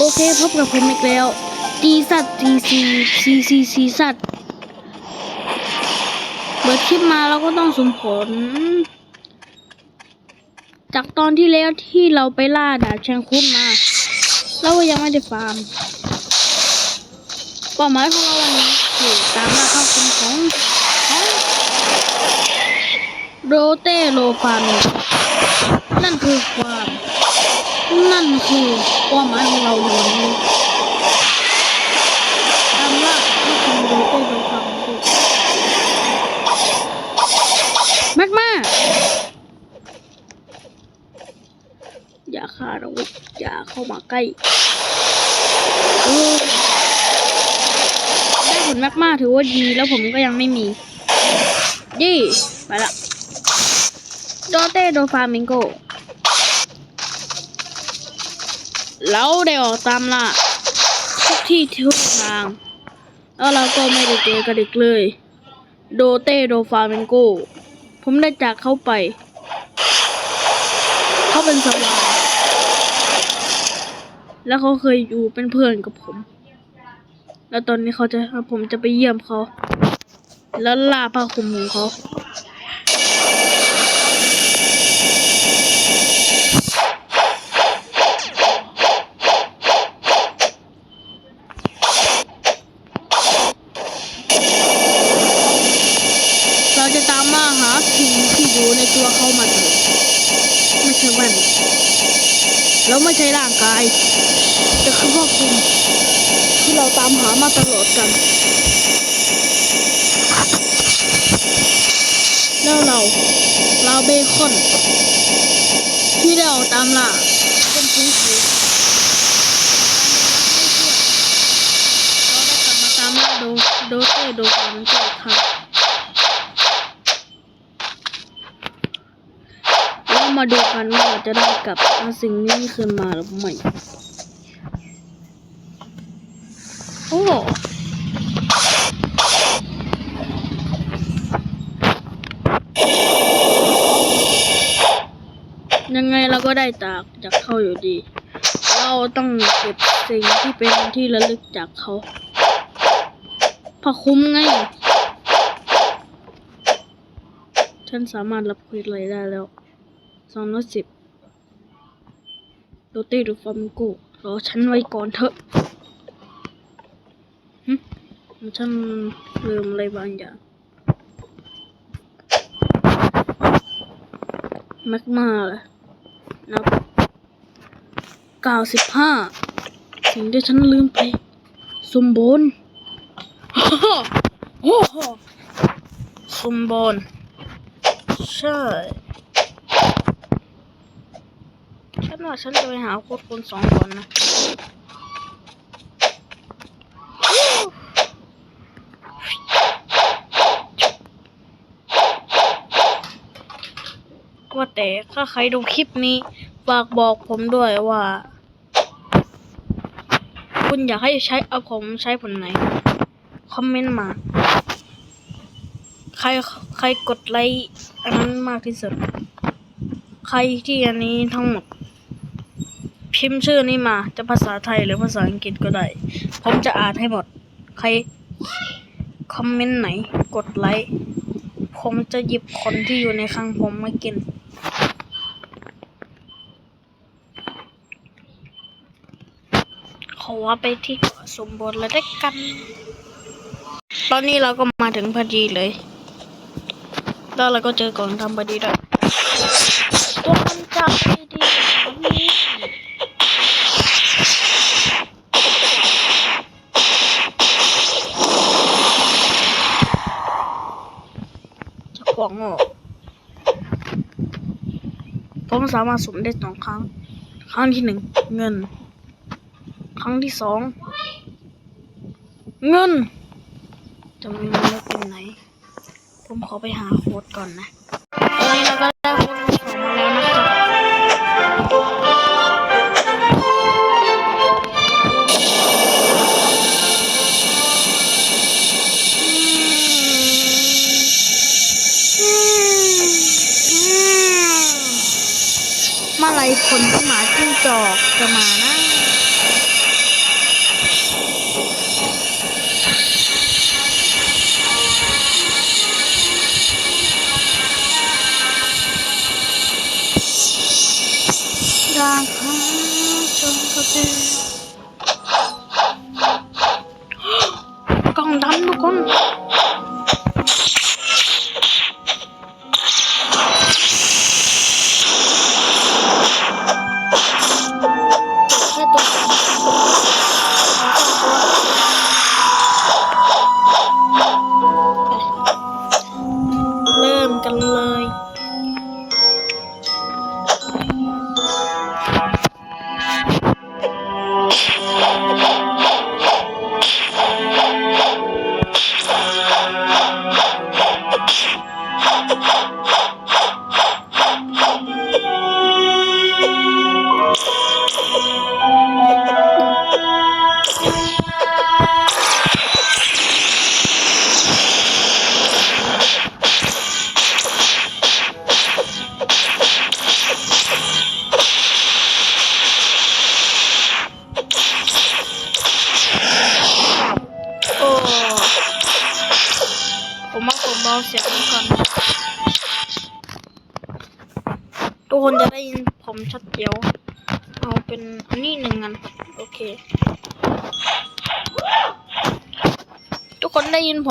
โอเคพบกับผมอีกแล้วจีสัตจีซีซีซีซีสัตว์เปิดคลิปมาเราก็ต้องสมผล จากตอนที่แล้วที่เราไปล่าดาบแชงคุดมา เราก็ยังไม่ได้ฟาร์มเป้าหมายของเราวันนี้คือตามล่าเข้าคุมของโรเตโลฟาร์มนั่นคือความ นั่นคือความหมายของเราในวันนี้ตามล่าเข้าคุมโรเตโลฟาร์มมากมากอย่าฆ่าเราอย่าเข้ามาใกล้ได้ผลมากๆถือว่าดีแล้วผมก็ยังไม่มียี่ไปละโดเต้โดฟามิงโก เราได้ออกตามล่าทุกที่ทุกทาง แล้วเราก็ไม่ได้เจอกันอีกเลย โดเต้โดฟามิงโก ผมได้จากเขาไป เขาเป็นสวายแล้วเขาเคยอยู่เป็นเพื่อนกับผม แล้วตอนนี้เขาจะผมจะไปเยี่ยมเขา แล้วล่าผ้าคลุมของเขาจะตามมาหาสิ่งที่อยู่ในตัวเขามาตลอดไม่ใช่แว่นแล้วไม่ใช่ร่างกาย แต่คือพ่อคุณที่เราตามหามาตลอดกัน แล้วเราเราเบคอน ที่ได้ออกตามล่าเป็นผู้สูงเราได้กลับมาตามล่าโดโดเต้โดฟามันก็อีกครั้งเรามาดูกันว่าเรา จะได้กลับเอาสิ่งนี้คืนมาหรือไม่โอ้ยังไงเราก็ได้จากจากเขาอยู่ดี เราต้องเก็บสิ่งที่เป็นที่ระลึกจากเขาพอคุ้มไงฉันสามารถรับคุยอะไรได้แล้วสองร้อยสิบ โรเต้ดูฟามิงโกรอฉันไว้ก่อนเถอะหึฉันลืมอะไรบางอย่างแมกมาเลยนับเก้าสิบห้าสิ่งที่ฉันลืมไปสมบูรณ์โอ้โหสมบูรณ์ใช่ ฉันว่าฉันจะไปหาโค้ดคนสองก่อนนะว่าแต่ถ้าใครดูคลิปนี้ฝากบอกผมด้วยว่า คุณอยากให้ใช้เอาผมใช้ผลไหน คอมเมนต์มา ใครใครกดไลค์อันนั้นมากที่สุด ใครที่อันนี้ทั้งหมด พิมพ์ชื่อนี้มา จะภาษาไทยหรือภาษาอังกฤษก็ได้ ผมจะอ่านให้หมด ใครคอมเมนต์ไหน กดไลค์ ผมจะหยิบคนที่อยู่ในคลังผมมากิน ขอว่าไปที่เกาะสมบูรณ์แล้วได้กัน ตอนนี้เราก็มาถึงพอดีเลย แล้วเราก็เจอกล่องทำพอดีด้วยตัวมันจับนี้ จะขวางออกผมสามารถสุ่มได้สองครั้ง ครั้งที่หนึ่งเงิน ครั้งที่สองเงินจะมีเงินเป็นไหน ผมขอไปหาโค้ดก่อนนะ จอกจะมานะร่างของจงกระเบน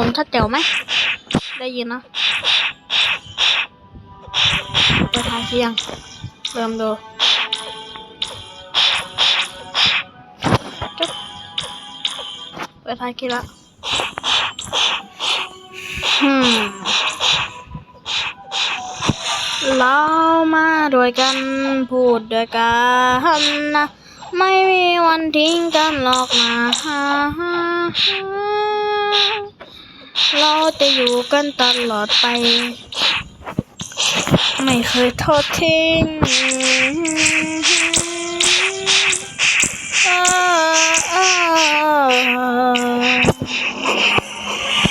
ผมชัดเจียวไหม ได้ยินนะเปิดทางเสียง เริ่มดูจุ๊บเปิดทางคิดละอืมเรามาด้วยกันพูดด้วยกันนะ ไม่มีวันทิ้งกันหรอกนะ เราจะอยู่กันตลอดไป ไม่เคยทอดทิ้งอ่าอ่า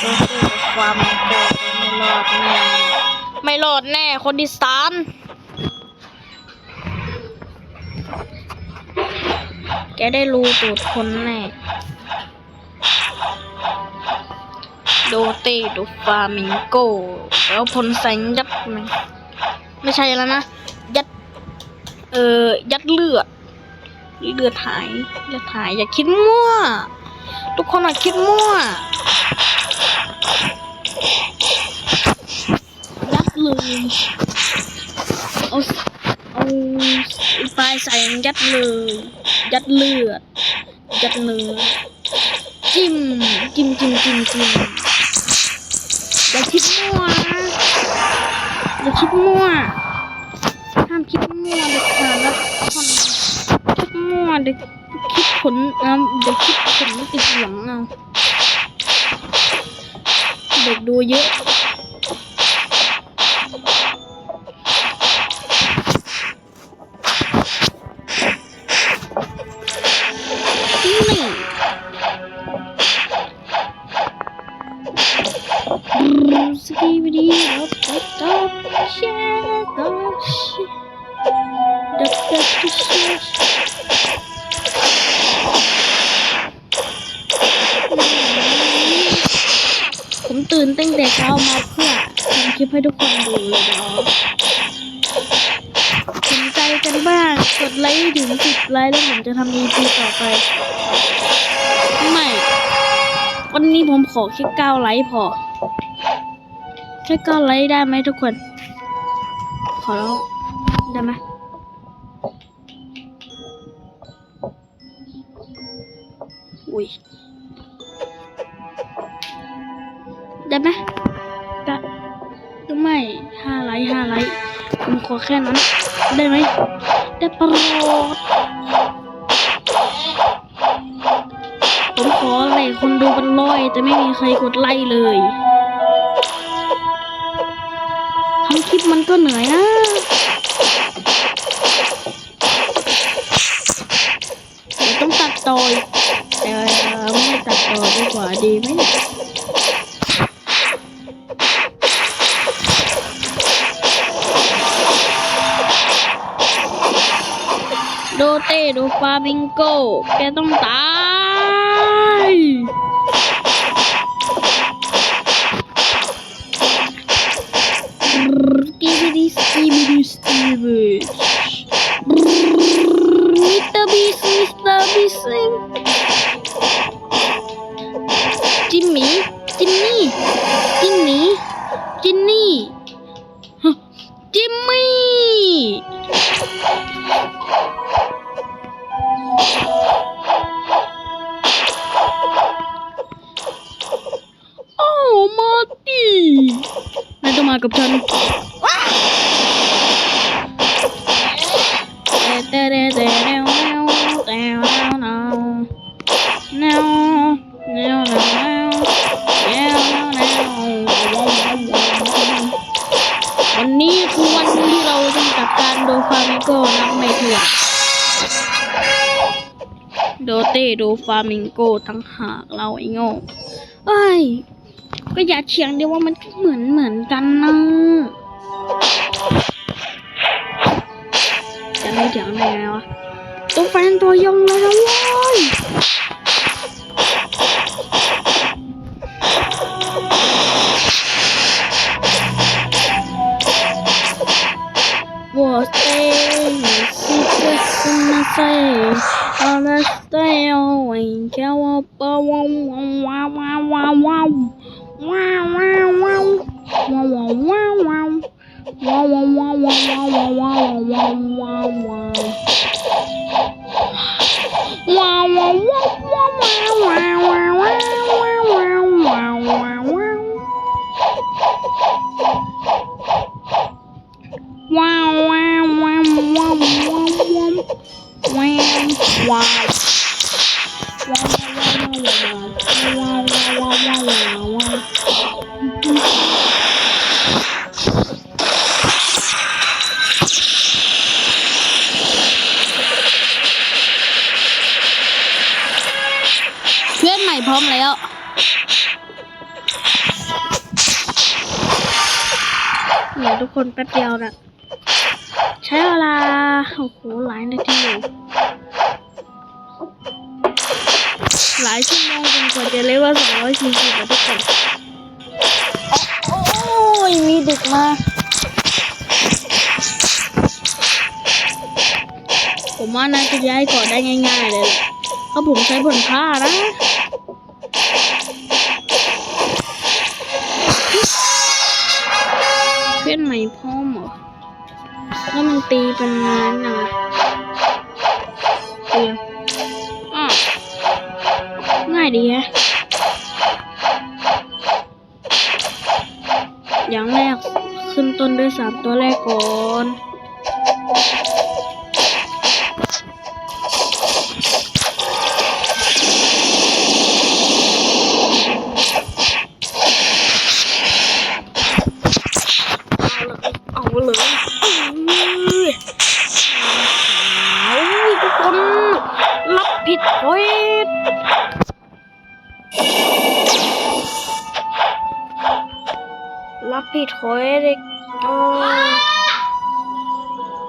ก็คือความโกรธไม่รอดแน่ไม่รอดแน่ คนที่สามแกได้รู้ตูดคนแน่ โดเต้ดูฟามิงโก แล้วพลแสงยัดไหมไม่ใช่แล้วนะ ยัด เออยัดเลือด เลือดหายเลือดหาย อย่าคิดมั่ว ทุกคนอย่าคิดมั่ว ยัดเลยเอาเอาปลายใส่ยัดเลย ยัดเลือด ยัดเนื้อจิ้มจิ้มจิ้มจิ้มจิ้ม อย่าคิดมั่วอย่าคิดมั่วห้ามคิดมั่วเด็ดขาดนะคนคิดมั่วเด็กคิดผลเอาเด็กคิดผลไม่ติดหลังเอาเด็กดูเยอะ ไลค์แล้วผมจะทำ EP ต่อไป ไม่ วันนี้ผมขอแค่เก้าไลค์พอ แค่เก้าไลค์ได้ไหมทุกคน ขอร้องได้ไหมอุ้ยได้ไหมได้ไม่ห้าไลค์ห้าไลค์ผมขอแค่นั้น ได้ไหม ได้โปรดผมขอไลค์คนดูเป็นร้อย แต่ไม่มีใครกดไลค์เลยทำคลิปมันก็เหนื่อยนะ งาเมงโกต่างหากเราไอ้โง่เอ้ย ก็อย่าเฉียงเดียวว่ามันเหมือนเหมือนกันนะจะไม่เถียงไงวะตัวแฟนตัวยงเลยนะเว้ย我 stay，你是最深的最。wanna stay away. Can wow wow wow wow wow wow wow wow wow wow wow Wow, wow, wow, wow, wow, wow, wow, wow, wow. Wow, wow, wow, wow, wow, wow, wow, wow, wow. ผมว่าน่าจะย้ายเก่อนได้ง่าย ๆ เลยแหละเพราะผมใช้ผลผ้านะเพื่อนใหม่พร้อหรอแล้วมันตีเป็นงานนะเตียงอะง่ายดีฮะอย่างแรกขึ้นต้นด้วยสามตัวแรกก่อน รับผิดเควสเด็ก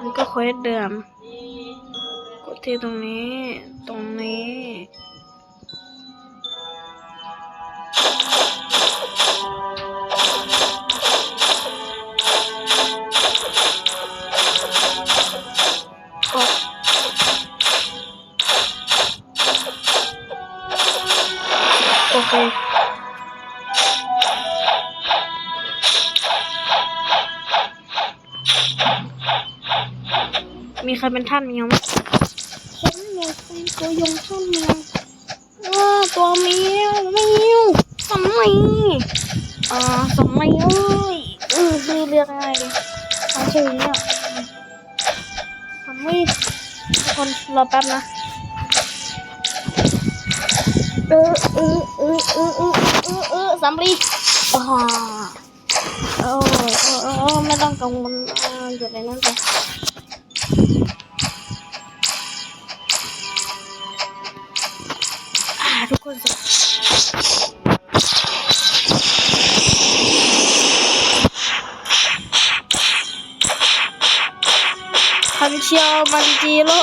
มันก็เควสเดิมกดที่ตรงนี้ ตรงนี้โอเค มีใครเป็นท่านเมียวไหมผมอยากเป็นตัวยงท่านเมียวว้ตัวเมียวเมียวสมัยอ่าสมัยเอ้ยเออชื่อเรียกง่ายเลยเอาชื่อนี้อะสมัยคนรอแป๊บนะเออเออเออเออเออเออเออสำลีอ่าโอ้โอ้โอ้ไม่ต้องกังวลอยู่ในนั้นไปอ่ คนสคันเชียวมันจีโร่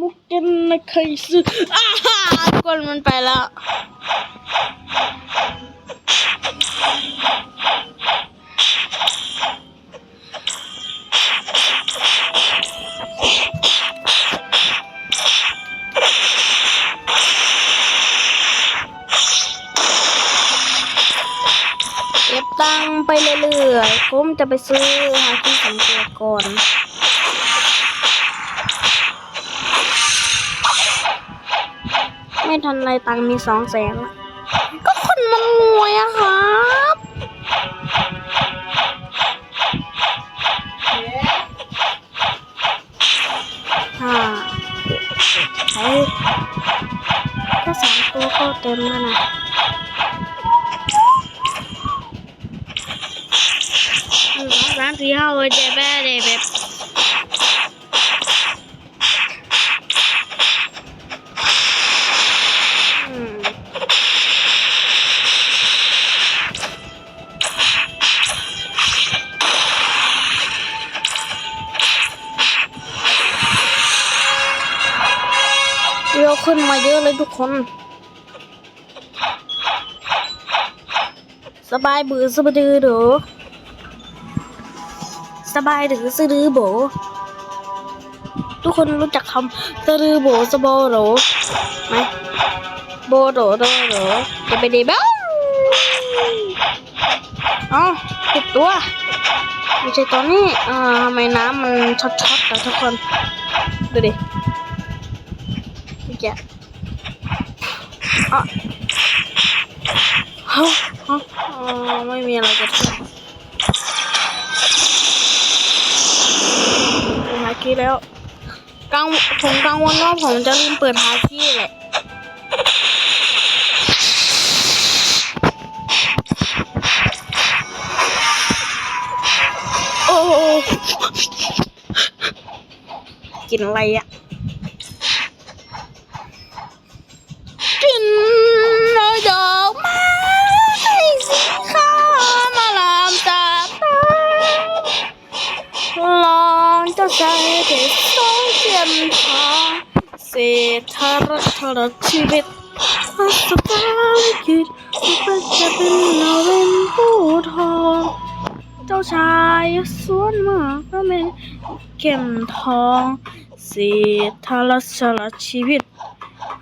มุกเกนนะใครซื้ออ้าฮ่าคนมันไปแล้ว ผมจะไปซื้อหาที่สังเกตก่อนไม่ทันไรตังมีสองแสนละก็คนมันรวยอะครับห้าใช้ถ้าสามตัวก็เต็มแล้ว มาเยอะเลยทุกคน สบายบือสบดือเดอสบายหรือสะดือโบ ทุกคนรู้จักคำสะดือโบสบอโรไหมโบโดโดโรจะไปดีบ้าเอ้าติดตัวไม่ใช่ตัวนี้อ่าทำไมน้ำมันช็อตๆแต่ทุกคน ดูดิเมื่อกี้อะเฮ้ยเฮ้ยอ๋อไม่มีอะไรจะทำผมหาคีแล้วกังผมกังวลว่าผมจะลืมเปิดหาคีแหละโอ้กินอะไรอะ องเจ้าชายเด็กสองเทียมทองเศรษฐรัตรชีวิตอัศตาลิขิตมันจะเป็นเราเป็นผู้ทองเจ้าชายสวนมาก็เป็นเข็มทองเศรษฐรัตรชีวิต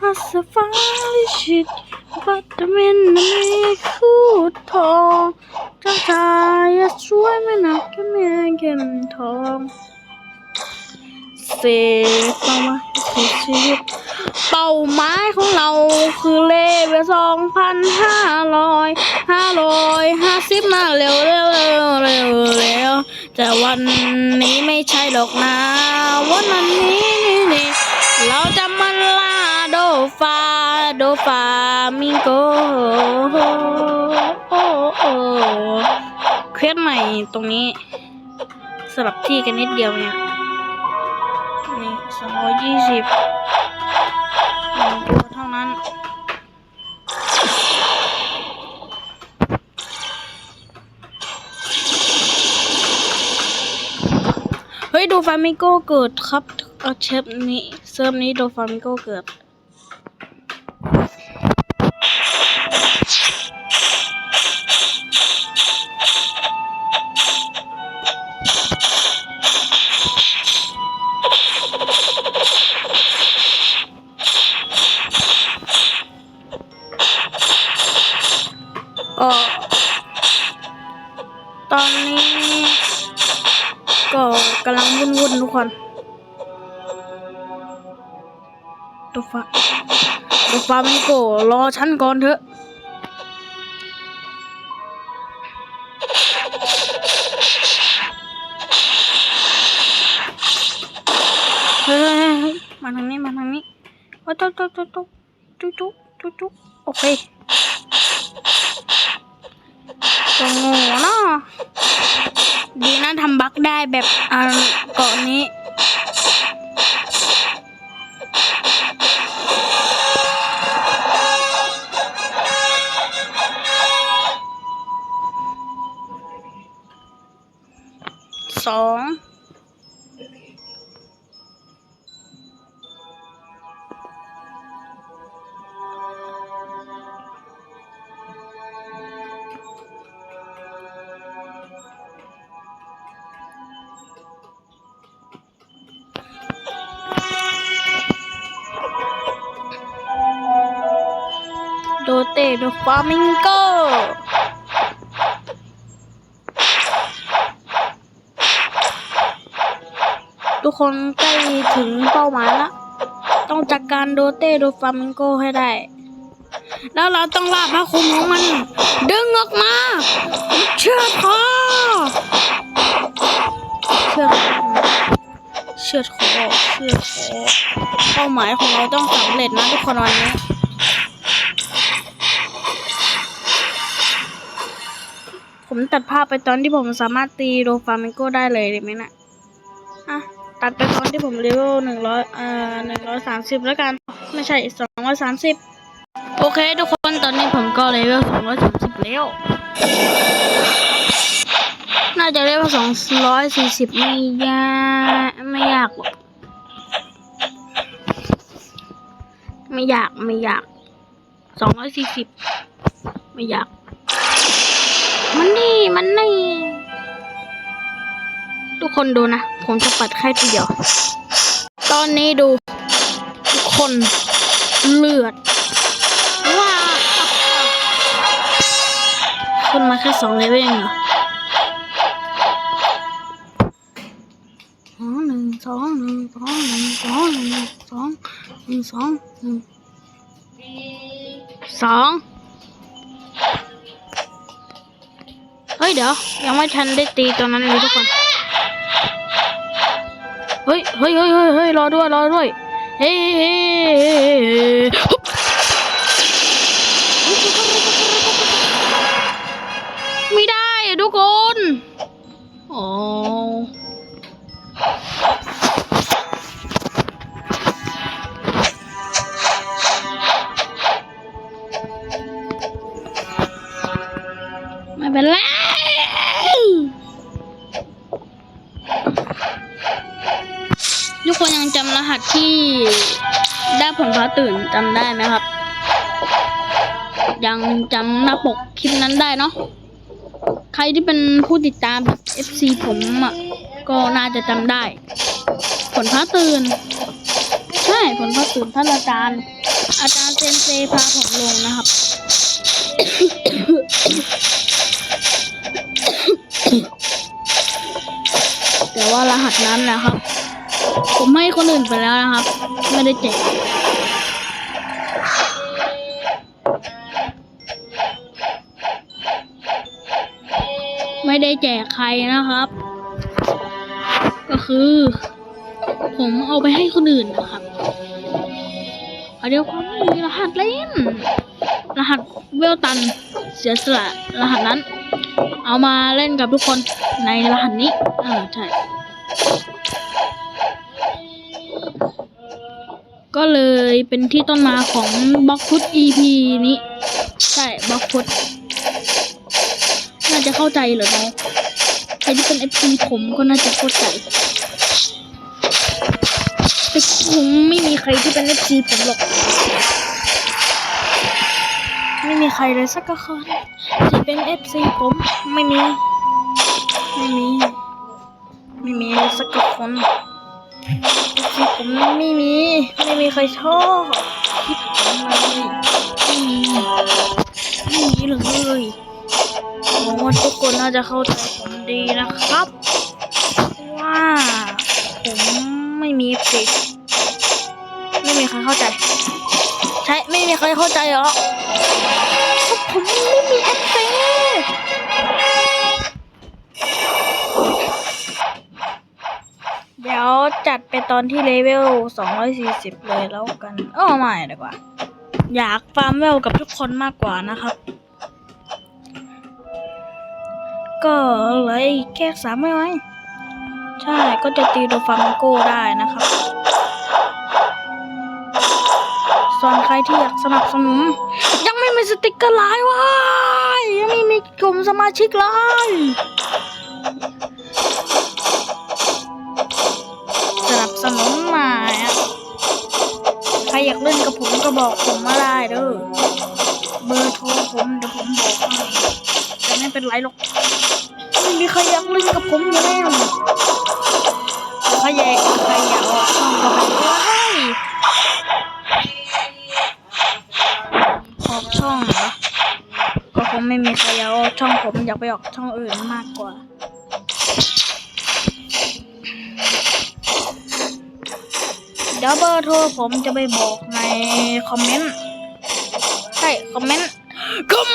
อาสฟ้าลิชิตบัตรเมนมีคู่ทองเจ้าชายช่วยไม่นักแค่แม่เก็มทอง เสกมามาสู่ชีวิตเป้าหมายของเราคือเลเวลสองพันห้าร้อยห้าร้อยห้าสิบมาเร็วเร็วเร็วเร็วเร็วแต่วันนี้ไม่ใช่หรอกนะ วันนั้นนี้นี่เราจะมาลาโดฟาโดฟามิงโกโอโอเครียดใหม่ตรงนี้สลับที่กันนิดเดียวเนี่ย มีสองร้อยยี่สิบหนึ่งตัวเท่านั้น เฮ้ย ดูฟามิโก้เกิดครับ เอาเชฟนี้เซิร์ฟนี้ดูฟามิโก้เกิด ดูฟ้าดูฟ้ามิโกรอฉันก่อนเถอะเฮ้ยมาทางนี้มาทางนี้โอ้ตุ๊กตุ๊กตุ๊กตุ๊กตุ๊กตุ๊กตุ๊กตุ๊กโอเคก็โง่เนาะดีนะทำบักได้แบบอ่าเกาะนี้ สอง โดเต้โดฟามิงโกทุกคนใกล้ถึงเป้าหมายแล้วต้องจัดกการโดเต้โดฟามิงโกให้ได้ แล้วเราต้องลากพระคุมของมัน ดึงออกมา เชือดคอเชือดคอเชือดคอเชือดคอเป้าหมายของเราต้องสำเร็จนะทุกคนวันนี้ ผมตัดภาพไปตอนที่ผมสามารถตีโดฟามิโกได้เลยได้ไหมนะอะตัดไปตอนที่ผมเลเวลหนึ่งร้อยอ่าหนึ่งร้อยสามสิบแล้วกัน ไม่ใช่สองร้อยสามสิบโอเค ทุกคนตอนนี้ผมก็เลเวลสองร้อยสามสิบแล้ว น่าจะเลเวลสองร้อยสี่สิบไม่ยากไม่ยากหรอกไม่ยากไม่ยากสองร้อยสี่สิบไม่ยาก มันนี่มันนี่ ทุกคนดูนะ ผมจะปัดแค่ทีเดียว ตอนนี้ดู ทุกคนเลือด ว้าขึ้นมาแค่สองเลเวลเองเหรอสองหนึ่งสองหนึ่งสองหนึ่งสองหนึ่งสองหนึ่งสองหนึ่งสอง เฮ้ยเดี๋ยว ยังไม่ทันได้ตีตัวนั้นเลยทุกคน เฮ้ยเฮ้ยเฮ้ยเฮ้ยรอด้วยรอด้วย เฮ้ยเฮ้ยเฮ้ยเฮ้ยฮึบไม่ได้อะทุกคนโอ้ไม่เป็นไร ที่ได้ผลฟ้าตื่นจำได้ไหมครับ ยังจำหน้าปกคลิปนั้นได้เนาะใครที่เป็นผู้ติดตาม FC ผมอะก็น่าจะจำได้ ผลฟ้าตื่น ใช่ผลฟ้าตื่นท่านอาจารย์ อาจารย์เซนเซพาผมลงนะครับแต่ว่ารหัสนั้นนะครับ ผมให้คนอื่นไปแล้วนะครับ ไม่ได้แจกไม่ได้แจกใครนะครับ ก็คือ ผมเอาไปให้คนอื่นนะครับเอาเดี๋ยวคนมีรหัสเล่น รหัสเวลตันเสียสละรหัสนั้น เอามาเล่นกับทุกคนในรหัสนี้เออใช่ ก็เลยเป็นที่ต้นมาของบล็อกฟุต EP นี้ ใช่บล็อกฟุต น่าจะเข้าใจเหรอเนาะใครที่เป็น FC ผมก็น่าจะเข้าใจแต่คงไม่มีใครที่เป็น FC ผมหรอก ไม่มีใครเลยสักคนที่เป็น FC ผมไม่มี ไม่มี ไม่มีเลยสักคน ที่ผมไม่มี ไม่มีใครชอบที่ผมเลยไม่มีไม่มีเลยหวังว่าทุกคนน่าจะเข้าใจผมดีนะครับ ว่าผมไม่มีสิไม่มีใครเข้าใจ ใช่ไม่มีใครเข้าใจหรอผมไม่ เดี๋ยวจัดไปตอนที่เลเวล 240 เลยแล้วกันเออไม่ดีกว่า อยากฟาร์มเวลกับทุกคนมากกว่านะครับ ก็เลยแค่สามไม่ไหวใช่ก็จะตีโดฟาร์มโก้ได้นะครับ ส่วนใครที่อยากสนับสนุน ยังไม่มีสติกเกอร์ไลน์ว้ายยังไม่มีกลุ่มสมาชิกไลน์ สนับสนุนมาอะใครอยากเล่นกับผมก็บอกผมมาได้เด้อเบอร์โทรผมเดี๋ยวผมบอกให้แต่ไม่เป็นไรหรอกไม่มีใครอยากเล่นกับผมอยู่แล้วใครอยากใครอยากออกช่องก็ไปได้ออกช่องเหรอก็คงไม่มีใครอยากออกช่องผมอยากไปออกช่องอื่นมากกว่า เดี๋ยวเบอร์โทรผมจะไปบอกในคอมเมนต์ ใช่ คอมเมนต์ คอม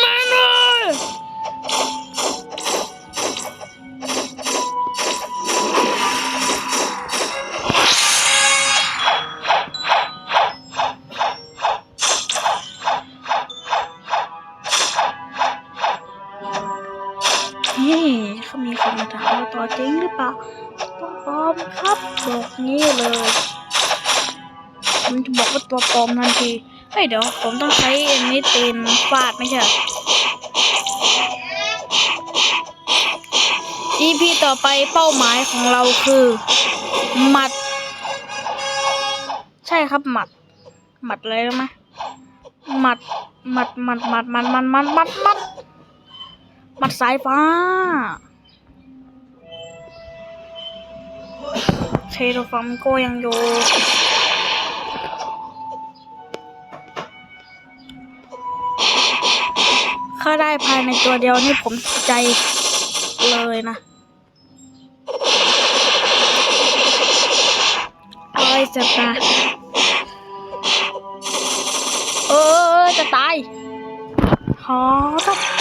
ตัวปลอมทันทีเฮ้ยเดี๋ยวผมต้องใช้อันนี้ตีนฟาดไม่ใช่ EP ต่อไปเป้าหมายของเราคือ หมัด ใช่ครับหมัด หมัดอะไรรู้ไหมหมัดหมัดหมัดหมัดหมัดหมัดหมัดหมัดหมัดหมัดสายฟ้าเชโดฟัมโกยังอยู่ ถ้าได้ภายในตัวเดียวนี่ผมใจเลยนะเอ้ยจะตายเออจะตายหอต้อง